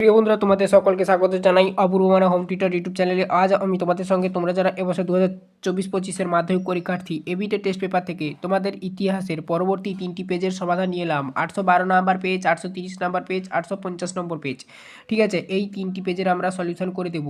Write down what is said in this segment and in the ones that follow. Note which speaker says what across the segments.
Speaker 1: প্রিয় বন্ধুরা, তোমাদের সকলকে স্বাগত জানাই অপূর্ব মানে হোম টিউটার ইউটিউব চ্যানেলে আজ আমি তোমাদের সঙ্গে তোমরা যারা এবছর দু হাজার চব্বিশ পঁচিশের মাধ্যমিক পরীক্ষার্থী এবিটে টেস্ট পেপার থেকে তোমাদের ইতিহাসের পরবর্তী তিনটি পেজের সমাধান নিয়ে এলাম। আটশো বারো নাম্বার পেজ আটশো তিরিশ নাম্বার পেজ আটশো পঞ্চাশ নম্বর পেজ ঠিক আছে, এই তিনটি পেজের আমরা সলিউশন করে দেব।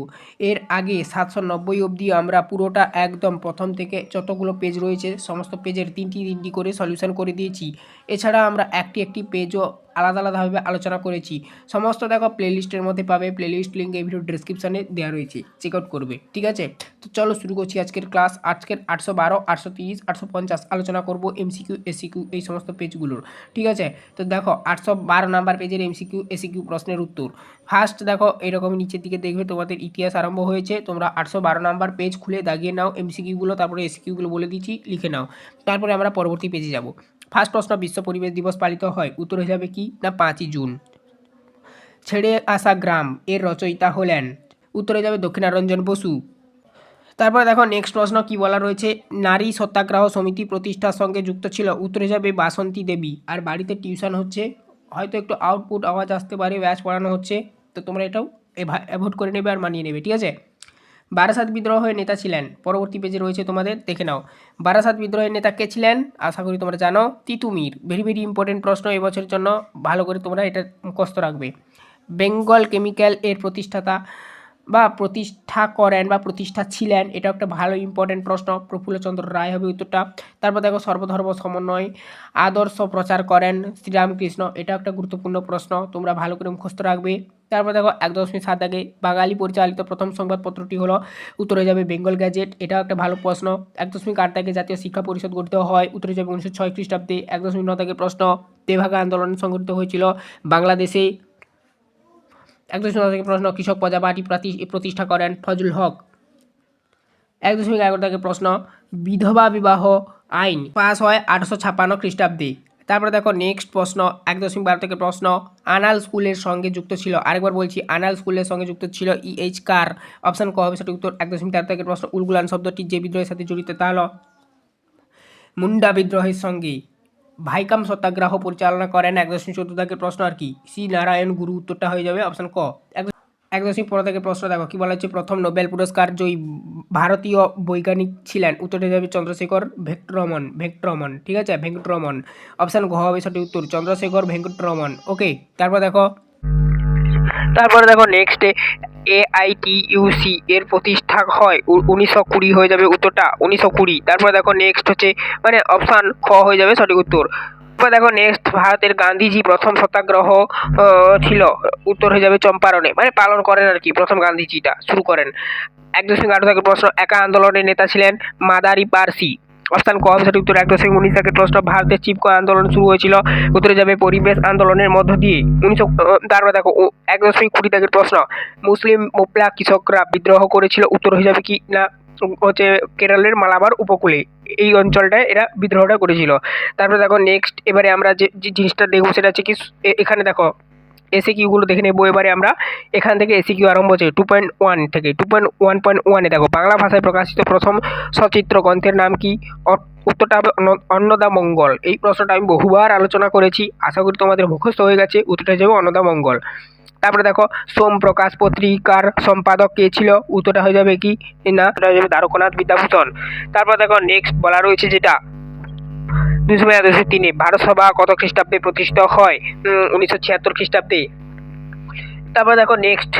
Speaker 1: এর আগে সাতশো নব্বই অবধি আমরা পুরোটা একদম প্রথম থেকে যতগুলো পেজ রয়েছে, সমস্ত পেজের তিনটি তিনটি করে সলিউশন করে দিয়েছি। এছাড়া আমরা একটি একটি পেজও আলাদা আলাদাভাবে আলোচনা করেছি। সমস্ত দেখো প্লেলিস্টের মধ্যে পাবে। প্লেলিস্ট লিঙ্ক এই ভিডিও ডিসক্রিপশানে দেওয়া রয়েছে। চেক আউট করবে। ঠিক আছে? তো চলো শুরু করছি আজকের ক্লাস আজকের আটশো বারো, আটশো তিরিশ, আটশো পঞ্চাশ আলোচনা করব এমসিকিউ এসিকিউ এই সমস্ত পেজগুলোর ঠিক আছে? তো দেখো আটশো বারো নাম্বার পেজের এমসিকিউ এসিকিউ প্রশ্নের উত্তর। ফার্স্ট দেখো এরকম নিচের দিকে দেখবে তোমাদের ইতিহাস আরম্ভ হয়েছে। তোমরা আটশো বারো নাম্বার পেজ খুলে দাগিয়ে নাও এমসিকিউগুলো তারপরে এসিকিউগুলো বলে দিচ্ছি, লিখে নাও। তারপরে আমরা পরবর্তী পেজে যাব। ফার্স্ট প্রশ্ন, বিশ্ব পরিবেশ দিবস পালিত হয়, উত্তর হিসাবে কি? না, পাঁচই জুন। ছেড়ে আসা গ্রাম, এর রচয়িতা হলেন, উত্তরে যাবে দক্ষিণারঞ্জন বসু। তারপরে দেখো নেক্সট প্রশ্ন কি বলা রয়েছে? নারী সত্যাগ্রহ সমিতি প্রতিষ্ঠার সঙ্গে যুক্ত ছিল, উত্তরে যাবে বাসন্তী দেবী। আর বাড়িতে টিউশন হচ্ছে, হয়তো একটু আউটপুট আওয়াজ আসতে পারে ব্যাচ পড়ানো হচ্ছে। তো তোমরা এটাও অ্যাভয়েড করে নেবে আর মানিয়ে নেবে, ঠিক আছে? বারাসাত বিদ্রোহের নেতা ছিলেন। পরবর্তী পেজে রয়েছে তোমাদের, দেখে নাও। বারাসাত বিদ্রোহের নেতা কে ছিলেন? আশা করি তোমরা জানো তিতুমির ভেরি ভেরি ইম্পর্টেন্ট প্রশ্ন এবছরের জন্য। ভালো করে তোমরা এটা মুখস্থ রাখবে। বেঙ্গল কেমিক্যাল এর প্রতিষ্ঠাতা বা প্রতিষ্ঠা করেন বা প্রতিষ্ঠা ছিলেন এটা একটা ভালো ইম্পর্টেন্ট প্রশ্ন। প্রফুল্লচন্দ্র রায় হবে উত্তরটা। তারপর দেখো, সর্বধর্ম সমন্বয়, আদর্শ প্রচার করেন শ্রীরামকৃষ্ণ। এটা একটা গুরুত্বপূর্ণ প্রশ্ন। তোমরা ভালো করে মুখস্থ রাখবে। তারপর দেখো এক দশমিক সাত আগে বাঙালি পরিচালিত প্রথম সংবাদপত্রটি হলো, উত্তরে যাবে বেঙ্গল গ্যাজেট। এটাও একটা ভালো প্রশ্ন। এক দশমিক আট থেকে জাতীয় শিক্ষা পরিষদ গঠিত হয়, উত্তরে যাবে উনিশশো ছয় খ্রিস্টাব্দে। এক দশমিক ন থেকে প্রশ্ন, তেভাগা আন্দোলন সংগঠিত হয়েছিল বাংলাদেশে। এক দশমিক থেকে প্রশ্ন, কৃষক প্রজা পার্টি প্রতি- প্রতিষ্ঠা করেন ফজল হক। এক দশমিক এগারো থেকে প্রশ্ন, বিধবা বিবাহ আইন পাস হয় আটশো ছাপ্পান্ন খ্রিস্টাব্দে। তারপরে দেখো নেক্সট প্রশ্ন এক দশমিক বারো থেকে প্রশ্ন, আনাল স্কুলের সঙ্গে যুক্ত ছিল, আরেকবার বলছি, আনাল স্কুলের সঙ্গে যুক্ত ছিল ইএইচ কার? অপশন ক হবে সঠিক উত্তর এক দশমিক তেরো থেকে প্রশ্ন, উলগুলান শব্দটি যে বিদ্রোহের সাথে জড়িত তা হলো, মুন্ডা বিদ্রোহের সঙ্গে। ভাইকাম সত্যাগ্রহ পরিচালনা করেন এক দশমিক চোদ্দ থেকে প্রশ্ন আর কি শ্রী নারায়ণ গুরু, উত্তরটা হয়ে যাবে অপশন ক। এক এক দশমিক পনেরো থেকে প্রশ্ন দেখো, কি বলা হচ্ছে প্রথম নোবেল পুরস্কার জয়ী ভারতীয় বৈজ্ঞানিক ছিলেন উত্তরটা যাবে চন্দ্রশেখর ভেঙ্কটরমন ভেঙ্কটরমন ঠিক আছে? ভেঙ্কটরমন অপশান ঘ হবে সঠিক উত্তর, চন্দ্রশেখর ভেঙ্কটরমন ওকে তারপর দেখো। তারপরে দেখো নেক্সট এআইটিইউসি এর প্রতিষ্ঠা হয় উনিশশো কুড়ি হয়ে যাবে উত্তরটা, উনিশশো কুড়ি। তারপরে দেখো নেক্সট হচ্ছে মানে অপশান খ হয়ে যাবে সঠিক উত্তর। তারপর দেখো নেক্সট ভারতের গান্ধীজি প্রথম সত্যাগ্রহ ছিল। উত্তর হয়ে যাবে চম্পারণে। মানে পালন করেন আর কি, প্রথম গান্ধীজিটা, শুরু করেন। এক দশমিক আট থেকে প্রশ্ন, একা আন্দোলনের নেতা ছিলেন মাদারি পার্সি। অবস্থান ক সঠিক উত্তর এক দশমিক উনিশ থেকে প্রশ্ন, ভারতের চিপকো আন্দোলন শুরু হয়েছিল? উত্তরে যাবে পরিবেশ আন্দোলনের মধ্য দিয়ে। উনিশশো তারপর দেখো এক দশমিক কুড়ি থেকে প্রশ্ন, মুসলিম মোপলা কৃষকরা বিদ্রোহ করেছিল, উত্তর হয়ে যাবে কি না? হচ্ছে কেরলের মালাবার উপকূলে। এই অঞ্চলটায় এরা বিদ্রোহটা করেছিল। তারপরে দেখো নেক্সট এবারে আমরা যে জিনিসটা দেখব সেটা হচ্ছে কি এখানে দেখো এসি কিউগুলো দেখে নেব। এবারে আমরা এখান থেকে এসি কিউ আরম্ভ হচ্ছে টু পয়েন্ট ওয়ান থেকে। টু পয়েন্ট ওয়ান পয়েন্ট ওয়ানে দেখো, বাংলা ভাষায় প্রকাশিত প্রথম সচিত্র গ্রন্থের নাম কি? উত্তরটা হবে অন্নদা মঙ্গল। এই প্রশ্নটা আমি বহুবার আলোচনা করেছি। আশা করি তোমাদের মুখস্থ হয়ে গেছে। উত্তরটা যাবে অন্নদা মঙ্গল। তারপরে দেখো, সোম প্রকাশ পত্রিকার সম্পাদক কে ছিল? উত্তরটা হয়ে যাবে কি? না হয়ে যাবে দ্বারকনাথ বিদ্যাভূষণ। তারপর দেখো নেক্সট বলা রয়েছে যেটা। দুশো দুশো তিনে ভারত সভা কত খ্রিস্টাব্দে প্রতিষ্ঠিত হয়? উনিশশো ছিয়াত্তর খ্রিস্টাব্দে। তারপর দেখো নেক্সট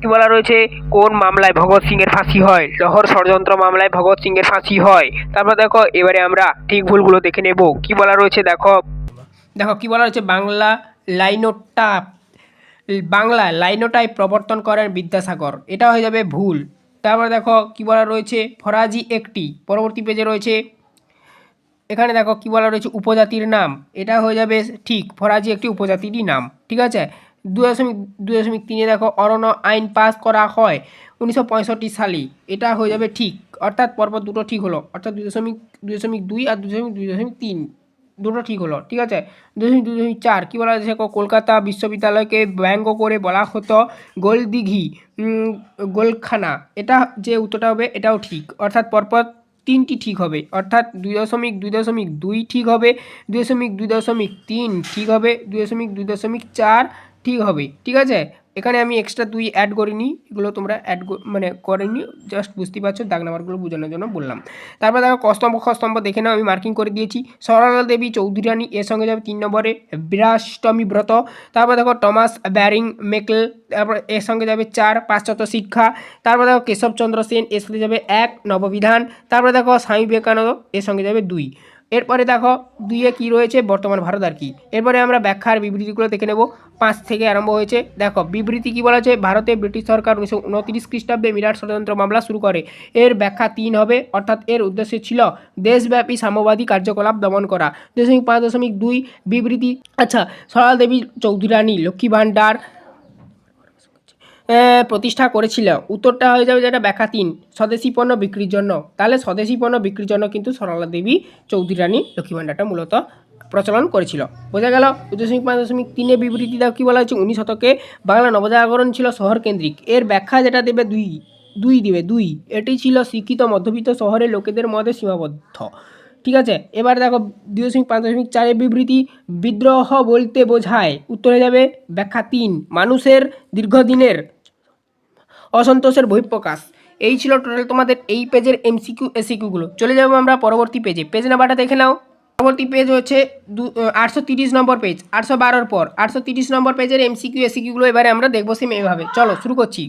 Speaker 1: কি বলা রয়েছে? কোন মামলায় ভগৎ সিং এর ফাঁসি হয়? লহর ষড়যন্ত্র মামলায় ভগৎ সিং এর ফাঁসি হয়? তারপর দেখো, এবারে আমরা ঠিক ভুলগুলো দেখে নেব। কি বলা রয়েছে? দেখো দেখো কি বলা রয়েছে বাংলা লাইনোটা বাংলা লাইনোটাই প্রবর্তন করেন বিদ্যাসাগর। এটা হয়ে যাবে ভুল। তারপরে দেখো কি বলা রয়েছে? ফরাজি একটি। পরবর্তী পেজে রয়েছে। এখানে দেখো কি বলা রয়েছে? উপজাতির নাম। এটা হয়ে যাবে ঠিক ফরাজি একটি উপজাতিরই নাম। ঠিক আছে? দু দশমিক দু দশমিক তিনে দেখো অরণ্য আইন পাস করা হয় উনিশশো পঁয়ষট্টি সালে। এটা হয়ে যাবে ঠিক। অর্থাৎ পরপর দুটো ঠিক হলো। অর্থাৎ দুই দশমিক দুই দশমিক দুই আর দুই দশমিক দুই দশমিক তিন। দুটো ঠিক হলো, ঠিক আছে? দুই দুই চার, কী বলা হয়েছে? কলকাতা বিশ্ববিদ্যালয়কে ব্যঙ্গ করে বলা হতো গোলদিঘি গোলখানা। এটা যে উত্তরটা হবে, এটাও ঠিক। অর্থাৎ পরপর তিনটি ঠিক হবে। অর্থাৎ দুই দশমিক দুই দশমিক দুই ঠিক হবে, দুই দশমিক দুই দশমিক তিন ঠিক হবে, দুই দশমিক দুই দশমিক চার ঠিক হবে। ঠিক আছে? এখানে আমি এক্সট্রা দুই অ্যাড করিনি এগুলো তোমরা অ্যাড মানে করেনি জাস্ট বুঝতে পারছ, দাগ নাম্বারগুলো বোঝানোর জন্য বললাম। তারপর দেখো কস্তম্ভ খস্তম্ভ দেখে নাও, আমি মার্কিং করে দিয়েছি। সরলা দেবী চৌধুরী রানী এর সঙ্গে যাবে তিন নম্বরে বিরাষ্টমী ব্রত। তারপর দেখো টমাস ব্যারিং মেকল, তারপর এর সঙ্গে যাবে চার, পাশ্চাত্য শিক্ষা। তারপর দেখো কেশবচন্দ্র সেন, এর সাথে যাবে এক, নববিধান। তারপরে দেখো স্বামী বিবেকানন্দ, এর সঙ্গে যাবে দুই। এরপরে দেখো দুইয়ে কী রয়েছে? বর্তমান ভারত আর কি। এরপরে আমরা ব্যাখ্যার বিবৃতিগুলো দেখে নেব। পাঁচ থেকে আরম্ভ হয়েছে। দেখো, বিবৃতি কী বলা হয়েছে ভারতে ব্রিটিশ সরকার উনিশশো উনত্রিশ খ্রিস্টাব্দে মিরাট ষড়যন্ত্র মামলা শুরু করে। এর ব্যাখ্যা তিন হবে। অর্থাৎ এর উদ্দেশ্য ছিল দেশব্যাপী সাম্যবাদী কার্যকলাপ দমন করা। দশমিক পাঁচ দশমিক দুই বিবৃতি। আচ্ছা সরলা দেবী চৌধুরী রানী লক্ষ্মী ভাণ্ডার প্রতিষ্ঠা করেছিল। উত্তরটা হয়ে যাবে যেটা ব্যাখ্যা তিন, স্বদেশি পণ্য বিক্রির জন্য। তাহলে স্বদেশি পণ্য বিক্রির জন্য কিন্তু সরলা দেবী চৌধুরী রানী লক্ষ্মী ভাণ্ডারটা মূলত প্রচলন করেছিল। বোঝা গেল দু দশমিক পাঁচ দশমিক তিনে বিবৃতি দাও, কী বলা হয়েছে? উনিশ শতকে বাংলা নবজাগরণ ছিল শহর কেন্দ্রিক এর ব্যাখ্যা যেটা দেবে দুই দুই দিবে, দুই। এটি ছিল শিক্ষিত, মধ্যবিত্ত শহরের লোকেদের মধ্যে সীমাবদ্ধ। ঠিক আছে? এবার দেখো দুই দশমিক পাঁচ দশমিক চারের বিবৃতি, বিদ্রোহ বলতে বোঝায়। উত্তরে যাবে ব্যাখ্যা তিন, মানুষের দীর্ঘদিনের অসন্তোষের বহিঃপ্রকাশ এই ছিল টোটাল তোমাদের এই পেজের এমসিকিউ এসিকিউগুলো চলে যাব আমরা পরবর্তী পেজে। পেজ নাম্বারটা দেখে নাও। পরবর্তী পেজ হচ্ছে দু আটশো তিরিশ নম্বর পেজ, আটশো বারোর পর। আটশো তিরিশ নম্বর পেজের এমসিকিউ এসিকিউগুলো এবারে আমরা দেখব সেম এভাবে চলো, শুরু করছি।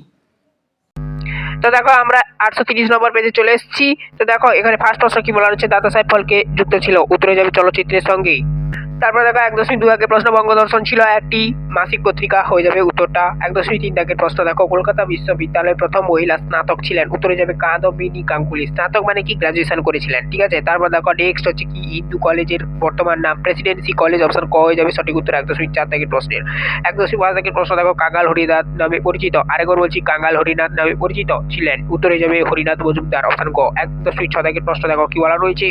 Speaker 1: তো দেখো, আমরা আটশো তিরিশ নম্বর পেজে চলে এসেছি। তো দেখো, এখানে ফার্স্ট প্রশ্ন কি বলা হচ্ছে? দাদা সাহেব ফলকে যুক্ত ছিল। উত্তরে যাবে চলচ্চিত্রের সঙ্গে। তারপরে দেখো এক দশমিক দুই আগে প্রশ্ন, বঙ্গদর্শন ছিল একটি মাসিক পত্রিকা, হয়ে যাবে উত্তরটা। এক দশমিক তিন দাগের প্রশ্ন, দেখো, কলকাতা বিশ্ববিদ্যালয়ের প্রথম মহিলা স্নাতক ছিলেন, উত্তরে যাবে কাদম্বিনী গাঙ্গুলি। স্নাতক মানে কি? গ্রাজুয়েশন করেছিলেন, ঠিক আছে? তারপর দেখো নেক্সট হচ্ছে কি? হিন্দু কলেজের বর্তমান নাম প্রেসিডেন্সি কলেজ অপশন ক হয়ে যাবে সঠিক উত্তর, এক দশমিক চার দাগের প্রশ্নের। এক দশমিক পাঁচ দাগের প্রশ্ন, দেখো কাঙ্গাল হরিনাথ নামে পরিচিত। আরেকবার বলছি কাঙ্গাল হরিনাথ নামে পরিচিত ছিলেন, উত্তরে যাবে হরিনাথ মজুমদার অপশন ক। এক দশমিক ছ দাগের প্রশ্ন, দেখো, কি বলা রয়েছে?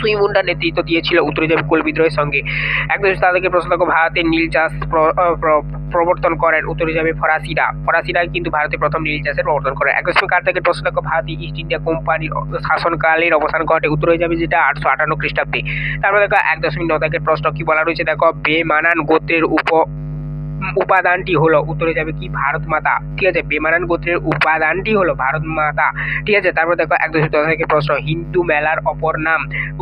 Speaker 1: সুই মুন্ডা নেতৃত্ব দিয়েছিল উত্তরে যাবে কোল বিদ্রোহের সঙ্গে। একদম তাদেরকে প্রশ্ন দেখো ভারতের নীল চাষ প্র- প্রবর্তন করেন উত্তরে যাবে ফরাসিরা। ফরাসিরা কিন্তু ভারতে প্রথম নীল চাষের প্রবর্তন করে একদম কার থেকে প্রশ্ন দেখো ভারতীয় ইস্ট ইন্ডিয়া কোম্পানির শাসনকালের অবসান ঘটে। উত্তরে যাবে যেটা আটশো আটান্ন খ্রিস্টাব্দে। তারপর দেখো, এক দশমিক ন দাগের প্রশ্ন কি বলা রয়েছে? দেখো, বেমানান গোত্রের উপ উপাদানটি হলো উত্তরে যাবে কি? ভারত মাতা। ঠিক আছে বেমানান গোত্রের উপাদানটি হলো ভারত মাতা। ঠিক আছে তারপর দেখো এক দশ থেকে প্রশ্ন হিন্দু মেলার অপর নাম।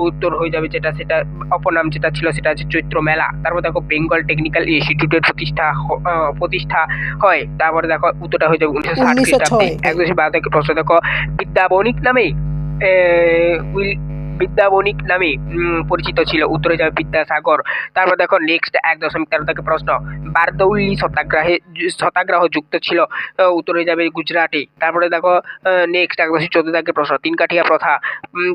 Speaker 1: উত্তর হয়ে যাবে যেটা সেটা অপর নাম যেটা ছিল সেটা হচ্ছে চৈত্র মেলা। তারপর দেখো বেঙ্গল টেকনিক্যাল ইনস্টিটিউটের প্রতিষ্ঠা প্রতিষ্ঠা হয়। তারপরে দেখো উত্তরটা হয়ে যাবে উনিশশো ষাট খ্রিস্টাব্দে। এক দশমিক বারো থেকে প্রশ্ন দেখো বিদ্যা বণিক নামে উইল বিদ্যা বণিক নামে পরিচিত ছিল উত্তরে যাবে বিদ্যাসাগর। তারপর দেখো নেক্সট এক দশমিক তেরো থেকে প্রশ্ন, বারদৌলি সত্যাগ্রহে সত্যাগ্রহ যুক্ত ছিল উত্তরে যাবে গুজরাটে। তারপরে দেখো নেক্সট এক দশমিক চোদ্দ থেকে প্রশ্ন, তিন কাঠিয়া প্রথা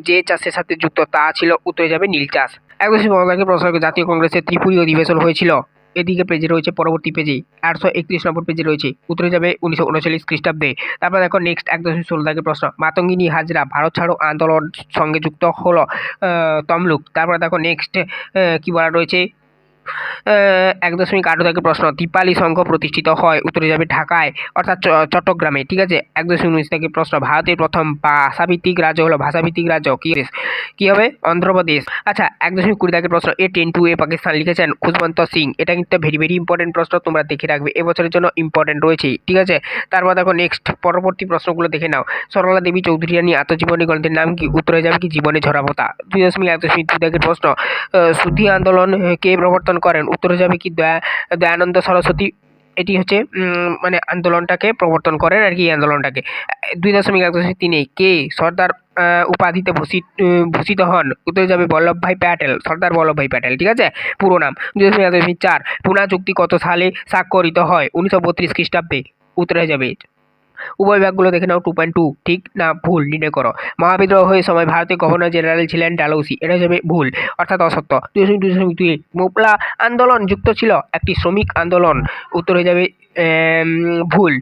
Speaker 1: যে চাষের সাথে যুক্ত তা ছিল, উত্তরে যাবে নীল চাষ। এক দশমিক পনেরো থেকে প্রশ্ন, জাতীয় কংগ্রেসের ত্রিপুরী অধিবেশন হয়েছিল। এদিকে পেজে রয়েছে পরবর্তী পেজে আটশো একত্রিশ নম্বর পেজে রয়েছে। উত্তরে যাবে উনিশশো উনচল্লিশ খ্রিস্টাব্দে। তারপর দেখো নেক্সট এক দশমিক ষোলো তারিখের প্রশ্ন। মাতঙ্গিনী হাজরা ভারত ছাড়ো আন্দোলন সঙ্গে যুক্ত হলো তমলুক। তারপরে দেখো নেক্সট কী বলা রয়েছে? এক দশমিক আট থেকে প্রশ্ন, দীপালি সংঘ প্রতিষ্ঠিত হয় উত্তরে যাবে ঢাকায়, অর্থাৎ চট্টগ্রামে, ঠিক আছে? এক দশমিক উনিশ থেকে প্রশ্ন, ভারতের প্রথম ভাষাভিত্তিক রাজ্য হলো ভাষাভিত্তিক রাজ্য, কি? কি হবে? অন্ধ্রপ্রদেশ। আচ্ছা এক দশমিক কুড়ি থেকে প্রশ্ন, a train to a Pakistan লিখেছেন খুশবন্ত সিং। এটা কিন্তু ভেরি ভেরি ইম্পর্টেন্ট প্রশ্ন, তোমরা দেখে রাখবে, এবছরের জন্য ইম্পর্টেন্ট রয়েছে, ঠিক আছে? তারপর দেখো নেক্সট পরবর্তী প্রশ্নগুলো দেখে নাও। সরলা দেবী চৌধুরী রানী আত্মজীবনী গ্রন্থের নাম কি? উত্তরে যাবে কি? জীবনে ঝরাপোতা দুই দশমিক এক দশমিক দুই দাগের প্রশ্ন শুদ্ধি আন্দোলন কে প্রবর্তন করেন। উত্তরে যাবে কি? দয়া, দয়ানন্দ সরস্বতী। এটি হচ্ছে মানে আন্দোলনটাকে প্রবর্তন করেন আর কি এই আন্দোলনটাকে। দুই দশমিক এক দশমিক তিনে কে সর্দার উপাধিতে ভূষিত ভূষিত হন। উত্তরে যাবে বল্লভভাই প্যাটেল, সর্দার বল্লভভাই প্যাটেল, ঠিক আছে? পুরো নাম। দুই দশমিক এক দশমিক চার। পুনা চুক্তি কত সালে স্বাক্ষরিত হয়? উনিশশো বত্রিশ খ্রিস্টাব্দে। উত্তরে যাবে। উভয় ভাগগুলো দেখে নাও টু পয়েন্ট টু ঠিক? না, ভুল, নির্ণয় করো। মহাবিদ্রোহের সময় ভারতের গভর্নর জেনারেল ছিলেন ডালৌসি এটা যাবে ভুল, অর্থাৎ অসত্য। দুই দশমিক দুই দশমিক দুই, মোপলা আন্দোলন যুক্ত ছিল, একটি শ্রমিক আন্দোলন। উত্তর হয়ে যাবে ভুল।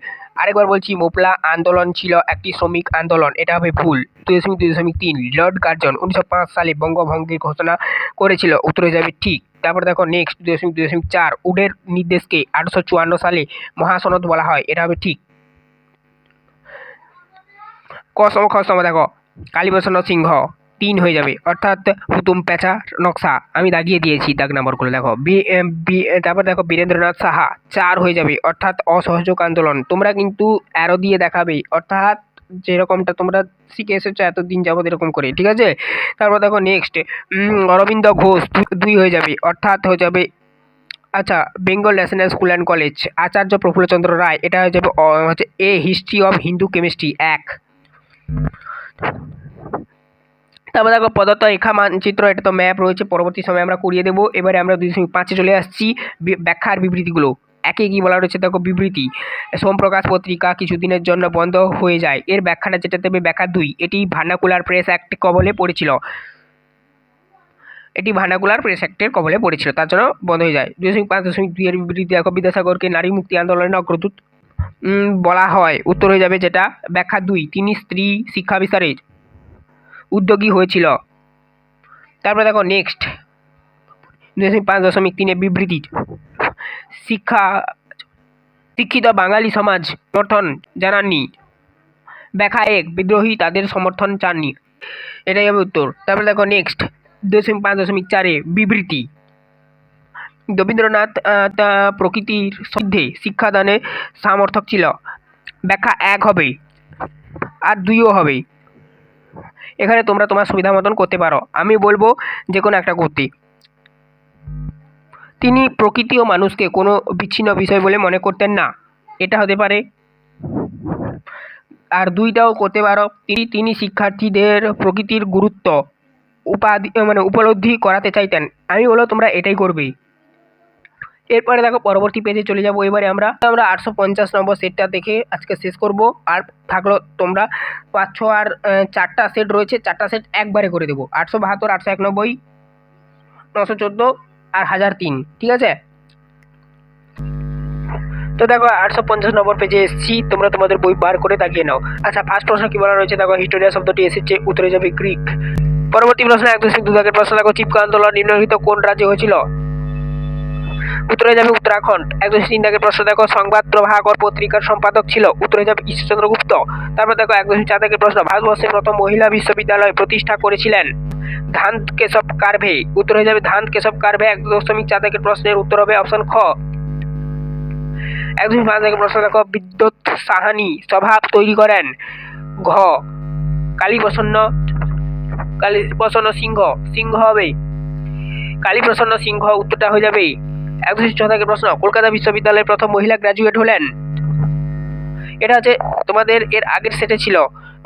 Speaker 1: আরেকবার বলছি, মোপলা আন্দোলন ছিল, একটি শ্রমিক আন্দোলন। এটা হবে ভুল। দুই দশমিক দুই দশমিক তিন, লর্ড কার্জন উনিশশো পাঁচ সালে বঙ্গভঙ্গের ঘোষণা করেছিল। উত্তরে যাবে, ঠিক। তারপর দেখো নেক্সট দুই দশমিক দুই দশমিক চার, উডের নির্দেশকে আঠারোশো চুয়ান্ন সালে মহাসনদ বলা হয়। এটা হবে ঠিক। কসম খসম দেখো। কালীপ্রসন্ন সিংহ তিন হয়ে যাবে। অর্থাৎ হুতুম পেঁচা নকশা আমি দাগিয়ে দিয়েছি দাগ নম্বরগুলো দেখো। বি তারপর দেখো বীরেন্দ্রনাথ সাহা চার হয়ে যাবে। অর্থাৎ অসহযোগ আন্দোলন। তোমরা কিন্তু অ্যারো দিয়ে দেখাবে। অর্থাৎ যেরকমটা তোমরা শিখে এসেছ এতদিন যাবত এরকম করে, ঠিক আছে? তারপর দেখো নেক্সট অরবিন্দ ঘোষ দুই হয়ে যাবে। অর্থাৎ হয়ে যাবে আচ্ছা Bengal national school and college, Acharya Prafulla Chandra Ray, এটা হয়ে যাবে হচ্ছে a history of Hindu chemistry এক। তারপর দেখো পদার্থ রেখা মানচিত্র এটা তো ম্যাপ রয়েছে, পরবর্তী সময় আমরা করিয়ে দেবো। এবারে আমরা দুই দশমিক পাঁচে চলে আসছি বি- ব্যাখ্যার বিবৃতিগুলো। একে কি বলা রয়েছে দেখো বিবৃতি। সোমপ্রকাশ পত্রিকা কিছুদিনের জন্য বন্ধ হয়ে যায়। এর ব্যাখ্যাটা যেটা দেবে, ব্যাখ্যা দুই। এটি ভার্নাকুলার প্রেস অ্যাক্ট কবলে পড়েছিল। এটি ভার্নাকুলার প্রেস অ্যাক্টের কবলে পড়েছিল। তার জন্য বন্ধ হয়ে যায়। দুই দশমিক পাঁচ দশমিক দুই এর বিবৃতি দেখো। বিদ্যাসাগরকে নারী মুক্তি আন্দোলনের অগ্রদূত বলা হয়। উত্তর হয়ে যাবে যেটা, ব্যাখ্যা দুই, তিনি স্ত্রী শিক্ষা বিস্তারে উদ্যোগী হয়েছিল। তারপরে দেখো নেক্সট দশমিক পাঁচ দশমিক তিনে বিবৃতি। শিক্ষা, শিক্ষিত বাঙালি সমাজ সমর্থন জানাননি। ব্যাখ্যা এক, বিদ্রোহী তাদের সমর্থন চাননি। এটাই হবে উত্তর। তারপরে দেখো নেক্সট দশমিক পাঁচ দশমিক চারে বিবৃতি। রবীন্দ্রনাথ প্রকৃতির মধ্যে শিক্ষাদানে সামর্থক ছিল। ব্যাখ্যা এক হবে আর দুইও হবে। এখানে তোমরা তোমার সুবিধা মতন করতে পারো। আমি বলব যে কোনো একটা করতে। তিনি প্রকৃতি ও মানুষকে কোনো বিচ্ছিন্ন বিষয় বলে মনে করতেন না। এটা হতে পারে। আর দুইটাও করতে পারো। তিনি তিনি শিক্ষার্থীদের প্রকৃতির গুরুত্ব উপাধি মানে উপলব্ধি করাতে চাইতেন। আমি বলো তোমরা এটাই করবে। এরপরে দেখো পরবর্তী পেজে চলে যাব। এবারে আমরা আমরা আটশো পঞ্চাশ নম্বর সেটটা দেখে আজকে শেষ করব। আর থাকল তোমরা পাঁচশো আর চারটা সেট রয়েছে, চারটা সেট একবারে করে দেবো। আটশো বাহাত্তর, আটশো একানব্বই, নশো চোদ্দ আর হাজার তিন, ঠিক আছে? তো দেখো আটশো পঞ্চাশ নম্বর পেজে এসেছি। তোমরা তোমাদের বই বার করে তাকিয়ে নাও। আচ্ছা ফার্স্ট প্রশ্ন কি বলা রয়েছে? দেখো হিস্টোরিয়া শব্দটি এসেছে, উত্তরে যাবে গ্রিক পরবর্তী প্রশ্ন এক দশমিক দু দাগের প্রশ্ন। দেখো, চিপকা আন্দোলন নিম্নলিখিত কোন রাজ্যে হয়েছিল? উত্তরে যাবে উত্তরাখণ্ড। এক দশমিক তিন প্রশ্ন, দেখো, সংবাদ প্রভাকর পত্রিকার সম্পাদক ছিল। উত্তরে যাবে ঈশ্বরচন্দ্র গুপ্ত। তারপর দেখো এক দশমিক চার প্রশ্ন ভারতবর্ষের প্রথম মহিলা বিশ্ববিদ্যালয় প্রতিষ্ঠা করেছিলেন ধান কেশব কার্ভে। উত্তরে যাবে ধান কেশব কার্ভে এক দশমিক দাগের প্রশ্নের উত্তর হবে অপশন খ। এক দশমিক পাঁচ প্রশ্ন, দেখো, বিদ্যুৎ সাহানি স্বভাব তৈরি করেন ঘ। কালীপ্রসন্ন কালীপ্রসন্ন সিংহ। সিংহ হবে। কালীপ্রসন্ন সিংহ উত্তরটা হয়ে যাবে এক দশমিক প্রশ্ন কলকাতা বিশ্ববিদ্যালয়ের প্রথম মহিলা গ্র্যাজুয়েট হলেন। এটা হচ্ছে তোমাদের এর আগের সেটে ছিল,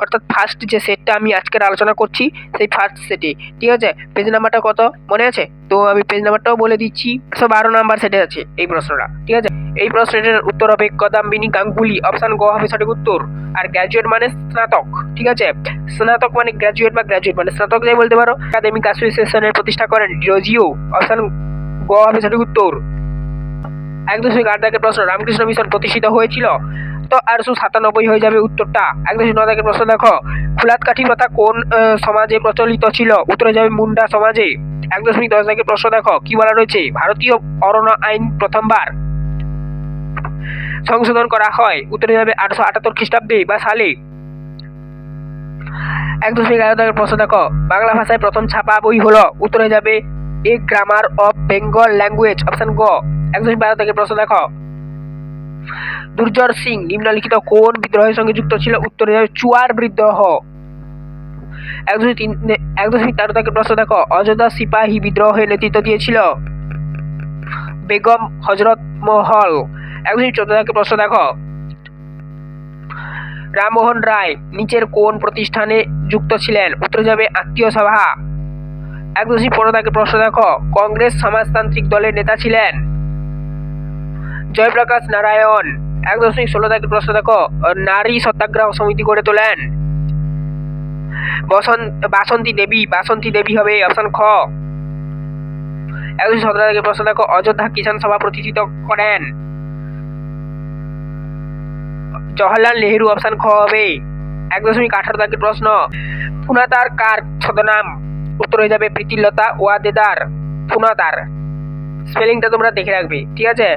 Speaker 1: অর্থাৎ ফার্স্ট যে সেটটা আমি আজকের আলোচনা করছি, সেই ফার্স্ট সেটে ঠিক আছে? পেজ নাম্বারটা কত? মনে আছে? তো আমি পেজ নাম্বারটাও বলে দিচ্ছি। একশো বারো নাম্বার সেটে আছে এই প্রশ্নটা। ঠিক আছে? এই প্রশ্নটার উত্তর হবে কদাম্বিনী গাঙ্গুলি অপশান গ হবে সঠিক উত্তর। আর গ্র্যাজুয়েট মানে স্নাতক। ঠিক আছে? স্নাতক মানে গ্র্যাজুয়েট বা গ্র্যাজুয়েট মানে স্নাতক যাই বলতে পারো। একাডেমিক অ্যাসোসিয়েশনের প্রতিষ্ঠা করেন রোজিও অপশান গ হবে উত্তর। এক দশমিক আট দাগের প্রশ্ন, রামকৃষ্ণ মিশন প্রতিষ্ঠিত হয়েছিল? তো আটশো সাতানব্বই হয়ে যাবে উত্তরটা। এক দশমিক ন দাগের প্রশ্ন দেখো। ফুলাত কাঠি প্রথা কোন সমাজে প্রচলিত ছিল? উত্তরে যাবে মুন্ডা সমাজে। এক দশমিক দশ দাগের প্রশ্ন দেখো, কি বলা রয়েছে? ভারতীয় অরণ্য আইন প্রথমবার সংশোধন করা হয়। উত্তরে যাবে আটশো আটাত্তর খ্রিস্টাব্দে বা সালে। এক দশমিক এগারো দাগের প্রশ্ন দেখো, বাংলা ভাষায় প্রথম ছাপা বই হলো। উত্তরে যাবে a grammar of Bengal language option গ এক দশমিক বারো থেকে প্রশ্ন দেখো দুর্জর সিং, নিম্নলিখিত কোন বিদ্রোহের সঙ্গে যুক্ত ছিল? উত্তরে চুয়ার বিদ্রোহ। তিন এক দশমিক তেরো প্রশ্ন দেখো অযোধ্যা সিপাহী বিদ্রোহের নেতৃত্ব দিয়েছিল। বেগম হজরত মহল। এক দশমিক চোদ্দ থেকে প্রশ্ন দেখো রামমোহন রায় নিচের কোন প্রতিষ্ঠানে যুক্ত ছিলেন? উত্তরে যাবে আত্মীয় সভা। এক দশমিক পনেরো থেকে প্রশ্ন দেখো কংগ্রেস সমাজতান্ত্রিক দলের নেতা ছিলেন? জয়প্রকাশ নারায়ণ, এক দশমিক ষোলো থেকে প্রশ্ন দেখো নারী সত্যাগ্রহ সমিতি গড়ে তোলেন? বসন্ত, বাসন্তী দেবী বাসন্তী দেবী হবে অপশন খ। এক দশমিক সতেরো থেকে প্রশ্ন দেখো অযোধ্যা কিষাণ সভা প্রতিষ্ঠিত করেন? জওয়াহরলাল নেহেরু অপশন খ হবে। এক দশমিক আঠারো থেকে প্রশ্ন, পুনাতার কার ছদনাম উত্তর হয়ে যাবে প্রীতিলতা ওয়াদেদার পুনাতার স্পেলিংটা তোমরা দেখে রাখবে, ঠিক আছে?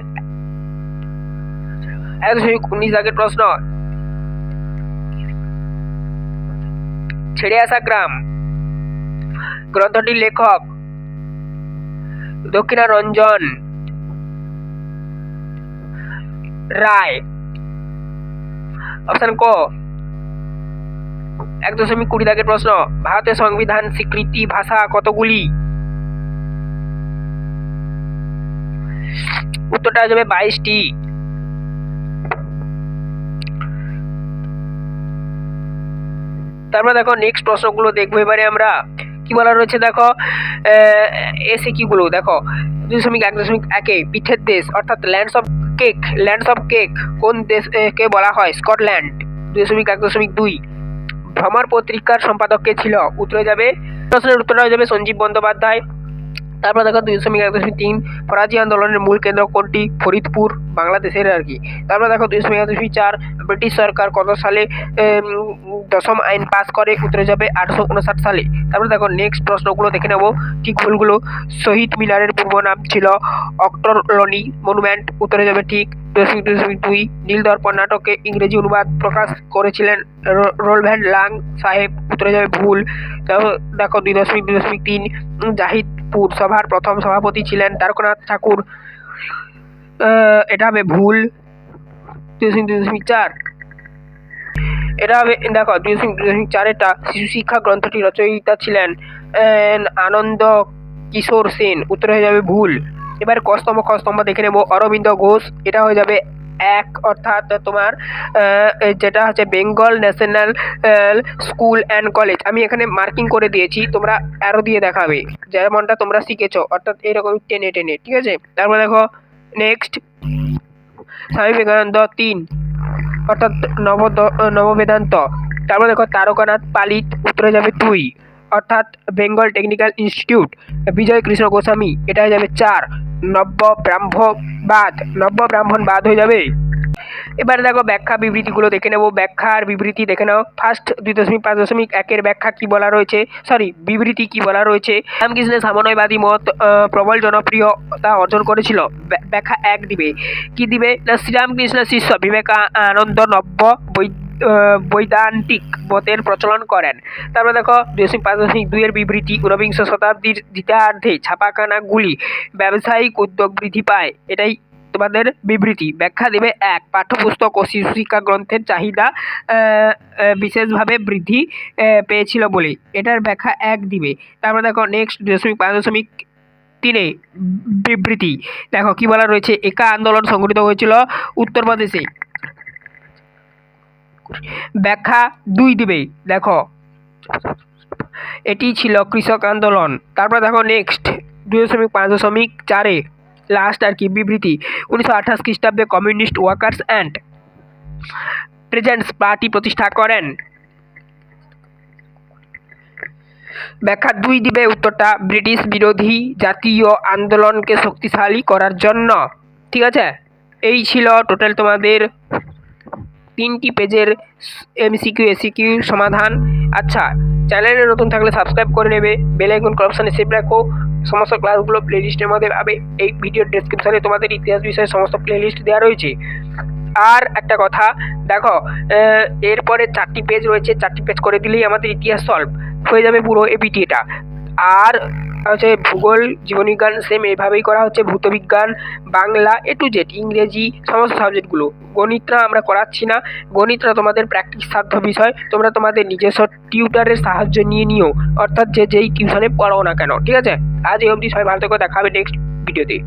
Speaker 1: উনিশ আগের প্রশ্ন, ছেড়ে আসা গ্রাম, গ্রন্থটির লেখক, দক্ষিণারঞ্জন রায়। অপশন ক এক দশমিক কুড়ি দাগের প্রশ্ন, ভারতের সংবিধান স্বীকৃতি ভাষা কতগুলি? উত্তরটা হয়ে যাবে বাইশটি। তারপর দেখো নেক্সট প্রশ্নগুলো দেখব এবারে আমরা। কি বলা রয়েছে দেখো? এসে কিগুলো দেখো। দুই দশমিক এক দশমিক একে, পিঠের দেশ, অর্থাৎ lands of cake lands of cake কোন দেশকে বলা হয়? স্কটল্যান্ড দুই দশমিক এক দশমিক দুই। ভ্রমর পত্রিকার সম্পাদককে ছিল? উত্তরে যাবে। প্রশ্নের উত্তরটা হয়ে যাবে সঞ্জীব বন্দ্যোপাধ্যায়। তারপর দেখো দুই দশমিক এক দশমিক তিন ফরাজি আন্দোলনের মূল কেন্দ্র কোনটি? ফরিদপুর বাংলাদেশের আর কি। তারপর দেখো দুই দশমিক এক দশমিক চার ব্রিটিশ সরকার কত সালে দশম আইন পাস করে উত্তরে যাবে আটশো উনষাট সালে। তারপর দেখো নেক্সট প্রশ্নগুলো দেখে নেব। ঠিক ভুলগুলো? শহীদ মিনারের পূর্ব নাম ছিল অক্টরলনি মনুমেন্ট উত্তরে যাবে ঠিক দুই দশমিক দশমিক দুই। নীলদর্পণ নাটকে ইংরেজি অনুবাদ প্রকাশ করেছিলেন রোলভ্যান লাং সাহেব উত্তরে যাবে ভুল। দেখো দুই দশমিক দুই দশমিক তিন উম, জাহিদপুর সভার প্রথম সভাপতি ছিলেন তারকনাথ ঠাকুর। এটা হবে ভুল। দশমিক চার। এটা হবে, দেখো, দুই দশমিক শিশু শিক্ষা গ্রন্থটি রচয়িতা ছিলেন আনন্দ কিশোর সেন। উত্তর হয়ে যাবে ভুল। এবার কস্তম্ভ কস্তম্ভ দেখে নেব। অরবিন্দ ঘোষ, এটা হয়ে যাবে এক, অর্থাৎ তোমার যেটা হচ্ছে Bengal national school and college আমি এখানে মার্কিং করে দিয়েছি, তোমরা অ্যারো দিয়ে দেখাবে। যেমনটা তোমরা শিখেছো, অর্থাৎ এরকম টেনে টেনে, ঠিক আছে? তারপর দেখো নেক্সট স্বামী বিবেকানন্দ তিন, অর্থাৎ নব নববেদান্ত। তারপর দেখো, তারকানাথ পালিত, উত্তরে যাবে দুই। অর্থাৎ Bengal technical institute Bijay Krishna Goswami. এটা হয়ে যাবে চার। নব্য ব্রাহ্মবাদ নব্য ব্রাহ্মণবাদ হয়ে যাবে। এবারে দেখো ব্যাখ্যা বিবৃতিগুলো দেখে নেব। ব্যাখ্যার বিবৃতি দেখে নাও। ফার্স্ট দুই দশমিক পাঁচ দশমিক একের ব্যাখ্যা কি বলা রয়েছে? সরি বিবৃতি কি বলা রয়েছে? রামকৃষ্ণের সামনয়বাদী মত প্রবল জনপ্রিয়তা অর্জন করেছিল। ব্য- ব্যাখ্যা এক দিবে। কি দিবে? না শ্রীরামকৃষ্ণের শিষ্য বিবেকানন্দ নব্য বৈ- আহ, বৈদান্তিক মতের প্রচলন করেন। তারপরে দেখো দুই দশমিক পাঁচ দুইয়ের বিবৃতি, ঊনবিংশ শতাব্দীর দ্বিতীয়ার্ধে ছাপাখানাগুলি ব্যবসায়িক উদ্যোগ বৃদ্ধি পায়। এটাই তোমাদের বিবৃতি। ব্যাখ্যা দেবে এক, পাঠ্যপুস্তক ও শিশু শিক্ষা গ্রন্থের চাহিদা বিশেষভাবে বৃদ্ধি পেয়েছিল বলে। এটার ব্যাখ্যা এক দিবে। তারপরে দেখো নেক্সট দশমিক পাঁচ দশমিক তিনে বিবৃতি। দেখো, কি বলা রয়েছে? একা আন্দোলন সংগঠিত হয়েছিল উত্তরপ্রদেশে। ব্যাখ্যা দুই দিবে। দেখো, এটি ছিল কৃষক আন্দোলন। তারপর দেখো নেক্সট দুই দশমিক পাঁচ দশমিক চারে লাস্ট আর কি বিবৃতি। উনিশশো আঠাশ খ্রিস্টাব্দে communist workers and presents party প্রতিষ্ঠা করেন। ব্যাখ্যা দুই দিবে উত্তরটা, ব্রিটিশ বিরোধী জাতীয় আন্দোলনকে শক্তিশালী করার জন্য। ঠিক আছে? এই ছিল টোটাল তোমাদের তিনটি পেজের এমসিকিউ এসিকিউ সমাধান। আচ্ছা চ্যানেলে নতুন থাকলে সাবস্ক্রাইব করে নেবে, বেল আইকন অপশানে সেভ রাখো। সমস্ত ক্লাসগুলো প্লেলিস্টের মধ্যে পাবে। এই ভিডিওর ডেসক্রিপশনে তোমাদের ইতিহাস বিষয়ে সমস্ত প্লেলিস্ট দেওয়া রয়েছে। আর একটা কথা, দেখো এরপরে চারটি পেজ রয়েছে। চারটি পেজ করে দিলেই আমাদের ইতিহাস সলভ হয়ে যাবে পুরো এবিটি এটা আর হচ্ছে ভূগোল জীবনবিজ্ঞান সেম এভাবেই করা হচ্ছে। ভূতবিজ্ঞান বাংলা এ টু জেড ইংরেজি, সমস্ত সাবজেক্টগুলো গণিতটা আমরা করাচ্ছি না। গণিতটা তোমাদের প্র্যাকটিস সাধ্য বিষয়। তোমরা তোমাদের নিজস্ব টিউটারের সাহায্য নিয়ে নিও। অর্থাৎ যে যেই টিউশনে পড়াও না কেন। ঠিক আছে? আজ এই অবধি সবাই ভালো থেকে। দেখা হবে নেক্সট ভিডিওতে